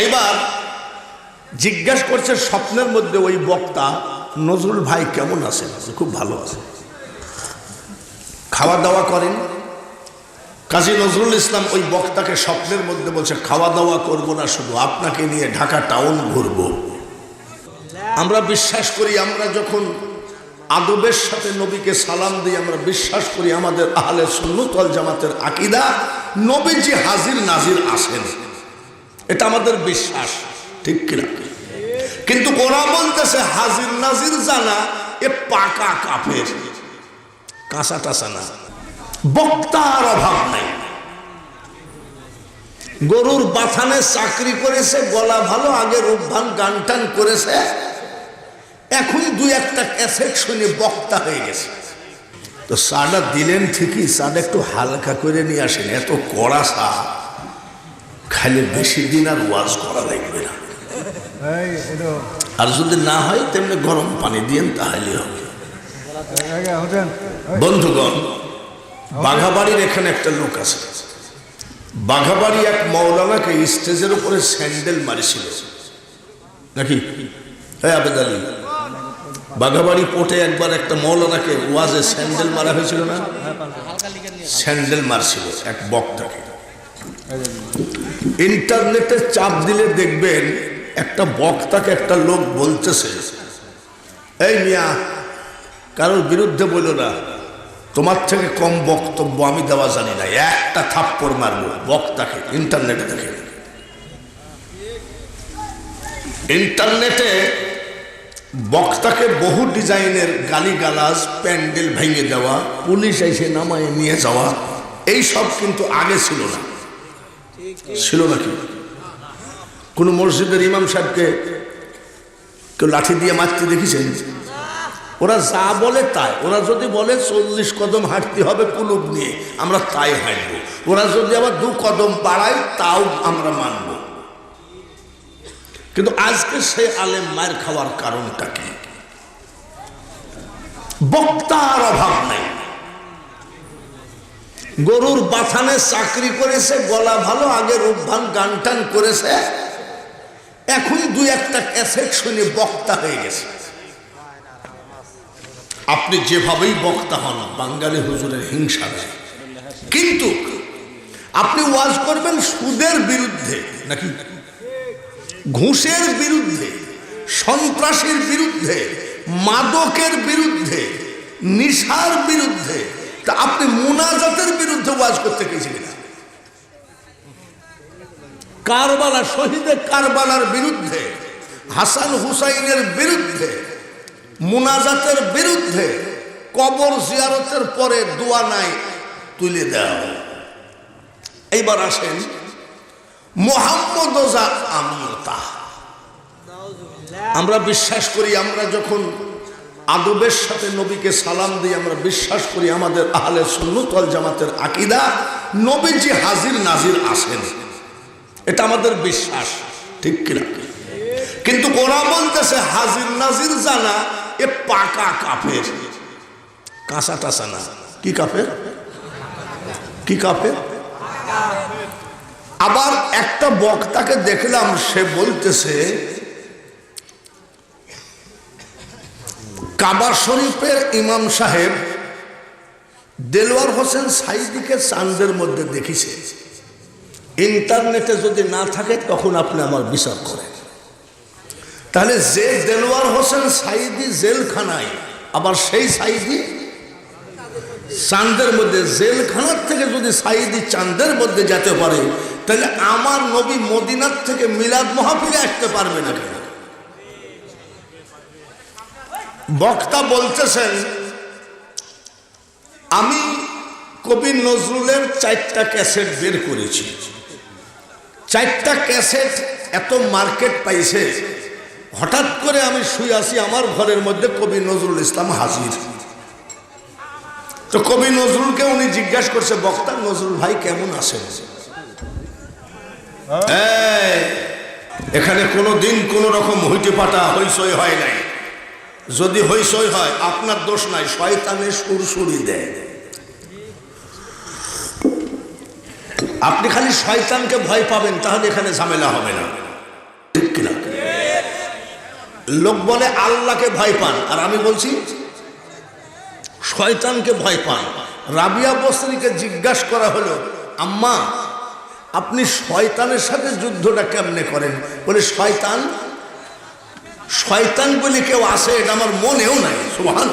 এইবার জিজ্ঞাসা করছে স্বপ্নের মধ্যে ওই বক্তা, নজরুল ভাই কেমন আছেন? খুব ভালো আছে খাওয়া দাওয়া করেন। কাজী নজরুল ইসলাম ওই বক্তাকে স্বপ্নের মধ্যে বলছে খাওয়া দাওয়া করব না শুধু, আপনাকে নিয়ে ঢাকা টাউন ঘুরব। আমরা বিশ্বাস করি, আমরা যখন আদবের সাথে নবীকে সালাম দিই, আমরা বিশ্বাস করি আমাদের আহলে সুন্নতল জামাতের আকিদা নবীজি হাজির নাজির আসেন এটা আমাদের বিশ্বাস, ঠিক কিনা? কিন্তু ওরা বলতেছে, হাজির নাজির জানা, এ পাকা কাফের। কাঁচা টাসা না। বক্তার অভাব নাই। গরুর বাথানে চাকরি করেছে, গলা ভালো, আগে রূপভান গান টান করেছে। এখন দুই একটা ক্যাসেট শুনে বক্তা হয়ে গেছে। তো চাটা দিলেন ঠিকই চাটা একটু হালকা করে নিয়ে আসেন, এত কড়া চা খালি বেশি দিন আর ওয়াজ করা লাগবে না। আর যদি না হয় তেমনি গরম পানি দিয়েন তাহলে হবে। বন্ধুগণ বাঘাবাড়ির এখানে একটা লোক আছে। বাঘাবাড়ি এক মৌলানাকে স্টেজের উপরে স্যান্ডেল মারিছিল। নাকি? হ্যাঁ আবেদ আলী বাঘাবাড়ি পোটে একবার একটা মৌলানাকে ওয়াজে স্যান্ডেল মারা হয়েছিল না? স্যান্ডেল মারছিল এক বক্তাকে। ইন্টারনেটে চাপ দিলে দেখবেন একটা বক্তাকে একটা লোক বলতেছে, এই মিয়া, কারোর বিরুদ্ধে বলো না। তোমার থেকে কম বক্তব্য আমি দেওয়া জানি না। একটা থাপ্পড় মারবো বক্তাকে, ইন্টারনেটে দেখে। ইন্টারনেটে বক্তাকে বহু ডিজাইনের গালিগালাজ, প্যান্ডেল ভেঙে দেওয়া, পুলিশ এসে নামায় নিয়ে যাওয়া এই সব কিন্তু আগে ছিল না। ছিল নাকি? কোনো মসজিদের ইমাম সাহেবকে কেউ লাঠি দিয়ে মারতে দেখেছেন? ওরা যা বলে তাই। ওরা যদি বলে চল্লিশ কদম হাঁটতে হবে কুলুপ নিয়ে, আমরা তাই হাঁটবো। ওরা যদি আবার দু কদম বাড়ায়, তাও আমরা মানব। কিন্তু আজকে সে আলেম মায়ের খাওয়ার কারণটা কি? বক্তার অভাব নাই। গরুর বাথানে চাকরি করেছে, গলা ভালো, আগে রূপভান গান টান করেছে। এখন দুই একটা ক্যাসেট শুনে বক্তা হয়ে গেছে। আপনি যেভাবেই বক্তা হন, বাঙালি হুজুরের হিংসা নেই। কিন্তু আপনি ওয়াজ করবেন সুদের বিরুদ্ধে, নাকি? ঘুষের বিরুদ্ধে, সন্ত্রাসের বিরুদ্ধে, মাদকের বিরুদ্ধে, নিশার বিরুদ্ধে তা আপনি মুনাজাতের বিরুদ্ধে ওয়াজ করতে গেছিলেন। কারবালা শহীদে কারবালার বিরুদ্ধে, হাসান হুসাইনের বিরুদ্ধে, মুনাজাতের বিরুদ্ধে কবর জিয়ারতের পরে দোয়া নাই, তুলে দেওয়া এইবার আসেন মোহাম্মদ আমরা বিশ্বাস করি আমরা যখন আদবের সাথে নবীকে সালাম দিয়ে আমরা বিশ্বাস করি আমাদের আহলে সুন্নতল জামাতের আকিদা নবীজি হাজির নাজির আসেন এটা আমাদের বিশ্বাস, ঠিক কিনা? কিন্তু ওরা বলতেছে, হাজির নাজির জানা, এ পাকা কাফের। কাঁচা টাসা না। কি কাফের? কি কাফের? আবার একটা বক্তাকে দেখলাম, সে বলতেছে কাবা শরীফের ইমাম সাহেব দেলোয়ার হোসেন সাইদিকে চান্দের মধ্যে দেখিছে। ইন্টারনেটে যদি না থাকে, তখন আপনি আমার বিচার করেন। তাহলে যে দেলোয়ার হোসেন সাইদি জেলখানায়, আবার সেই সাইদি চাঁদের মধ্যে, জেলখানার থেকে যদি সাইদি চাঁদের মধ্যে যেতে পারে, তাহলে আমার নবী মদিনার থেকে মিলাদ মহাফিলে আসতে পারবে না কেন? বক্তা বলতেছেন আমি কবি নজরুলের চারটা ক্যাসেট বের করেছি। চারটা ক্যাসেট এত মার্কেট পাইছে হঠাৎ করে আমি শুয়ে আসি আমার ঘরের মধ্যে কবি নজরুল ইসলাম হাজির। তো কবি নজরুলকে উনি জিজ্ঞাসা করছে বক্তা নজরুল ভাই কেমন আছেন? এই, এখানে কোনো দিন কোনো রকম হইতে পাটা হইসই হয় নাই। যদি হইসই হয়, আপনার দোষ নাই, শয়তানের সুর সুরি দেয়। আপনি খালি শয়তানকে ভয় পাবেন, তাহলে এখানে ঝামেলা হবে না। ঠিক কিনা? লোক বলে, আল্লাহকে ভয় পান, আর আমি বলছি, শয়তানকে ভয় পান। রাবিয়া বস্ত্রীকে জিজ্ঞাসা করা হলো, আম্মা, আপনি শয়তানের সাথে যুদ্ধটা কেমনে করেন? বলে, শয়তান শয়তান বলে কেউ আসে এটা আমার মনেও নাই সুহান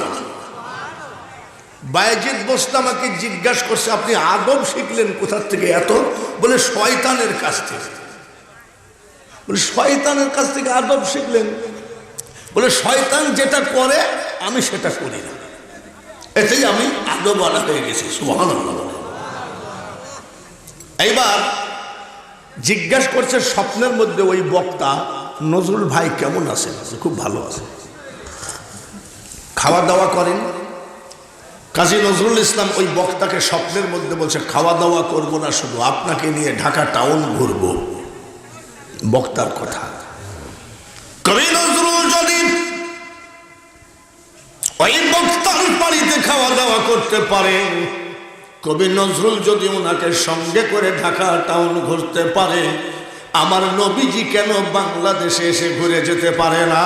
বায়জিৎ বস্তা আমাকে জিজ্ঞাসা করছে, আপনি আদব শিখলেন কোথার থেকে এত? বলে, শয়তানের কাছ থেকে। বলে, শয়তানের কাছ থেকে আদব শিখলেন? বলে, শয়তান যেটা করে, আমি সেটা করি না। এতেই আমি আদবওয়ালা হয়ে গেছি সুহান এইবার জিজ্ঞাসা করছে, স্বপ্নের মধ্যে ওই বক্তা নজরুল ভাই কেমন আছেন? খুব ভালো আছে খাওয়া দাওয়া করেন? কাজী নজরুল ইসলাম ওই বক্তাকে স্বপ্নের মধ্যে বলছে খাওয়া দাওয়া করব না শুধু, আপনাকে নিয়ে ঢাকা টাউন ঘুরব। বক্তার কথা। কবি নজরুল যদি ওই বক্তার বাড়িতে খাওয়া দাওয়া করতে পারে, কবি নজরুল যদি ওনাকে সঙ্গে করে ঢাকা টাউন ঘুরতে পারে আমার নবীজি কেন বাংলাদেশে এসে ঘুরে যেতে পারে না?